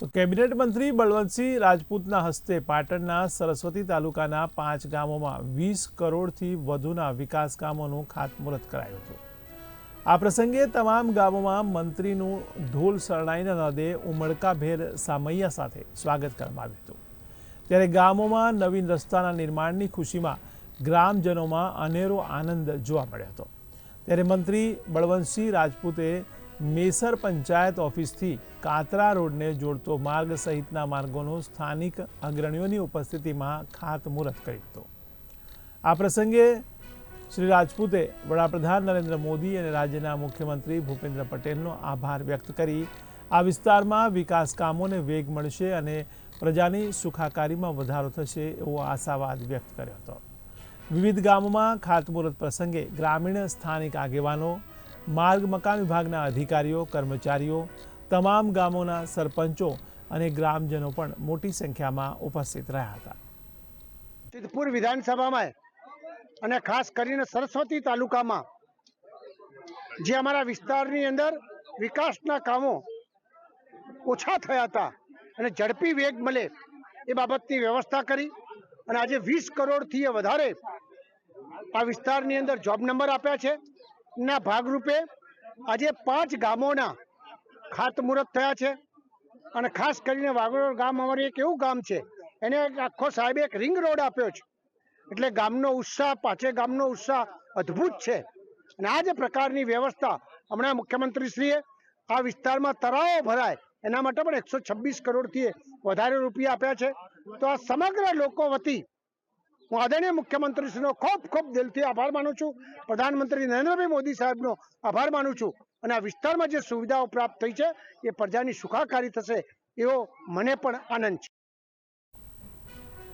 તો કેબિનેટ મંત્રી બળવંતસિંહ રાજપૂતના હસ્તે પાટણના સરસ્વતી તાલુકાના પાંચ ગામોમાં વીસ કરોડથી વધુના વિકાસ કામોનું ખાતમુહૂર્ત કરાયું હતું. આ પ્રસંગે તમામ ગામોમાં મંત્રીનું ઢોલ શરણાઈના નદે ઉમળકાભેર સામૈયા સાથે સ્વાગત કરવામાં આવ્યું હતું. ત્યારે ગામોમાં નવીન રસ્તાના નિર્માણની ખુશીમાં ગ્રામજનોમાં અનેરો આનંદ જોવા મળ્યો હતો. ત્યારે મંત્રી બળવંતસિંહ રાજપૂતે મેસર પંચાયત ઓફિસથી કાતરા રોડને જોડતો માર્ગ સહિતના માર્ગોનું સ્થાનિક અગ્રણીઓની ઉપસ્થિતિમાં ખાતમુહૂર્ત કર્યું હતું આ પ્રસંગે શ્રી રાજપૂતે વડાપ્રધાન નરેન્દ્ર મોદી અને રાજ્યના મુખ્યમંત્રી ભૂપેન્દ્ર પટેલનો આભાર વ્યક્ત કરી આ વિસ્તારમાં વિકાસ કામોને વેગ મળશે અને પ્રજાની સુખાકારીમાં વધારો થશે એવો આશાવાદ વ્યક્ત કર્યો હતો. વિવિધ ગામોમાં ખાતમુહૂર્ત પ્રસંગે ગ્રામીણ સ્થાનિક આગેવાનો માર્ગ મકાન વિભાગના અધિકારીઓ, કર્મચારીઓ, તમામ ગામોના સરપંચો અને ગ્રામજનો પણ મોટી સંખ્યામાં ઉપસ્થિત રહ્યા હતા. સિદ્ધપુર વિધાનસભામાં અને ખાસ કરીને સરસ્વતી તાલુકામાં, જે અમારા વિસ્તારની અંદર વિકાસના કામો ઓછા થયા હતા અને ઝડપી વેગ મળે એ બાબતની વ્યવસ્થા કરી અને આજે વીસ કરોડથી વધારે આ વિસ્તારની અંદર જોબ નંબર આપ્યા છે. ના ભાગરૂપે આજે પાંચ ગામોના ખાતમુહૂર્ત થયા છે અને ખાસ કરીને વાગોડ ગામ અમારું એક એવું ગામ છે, એને આખો સાહેબે એક રિંગ રોડ આપ્યો છે. એટલે ગામનો ઉત્સાહ પાછે ગામનો ઉત્સાહ અદ્ભુત છે. અને આ જે પ્રકારની વ્યવસ્થા હમણાં મુખ્યમંત્રીશ્રીએ આ વિસ્તારમાં તળાવો ભરાય, એના માટે પણ એકસો છવ્વીસ કરોડથી વધારે રૂપિયા આપ્યા છે. તો આ સમગ્ર લોકો વતી હું આદરણીય મુખ્યમંત્રીશ્રીનો ખૂબ ખૂબ દિલથી આભાર માનું છું. પ્રધાનમંત્રી નરેન્દ્રભાઈ મોદી સાહેબનો આભાર માનું છું અને આ વિસ્તારમાં જે સુવિધાઓ પ્રાપ્ત થઈ છે, એ પ્રજાની સુખાકારી થશે એવો મને પણ આનંદ છે.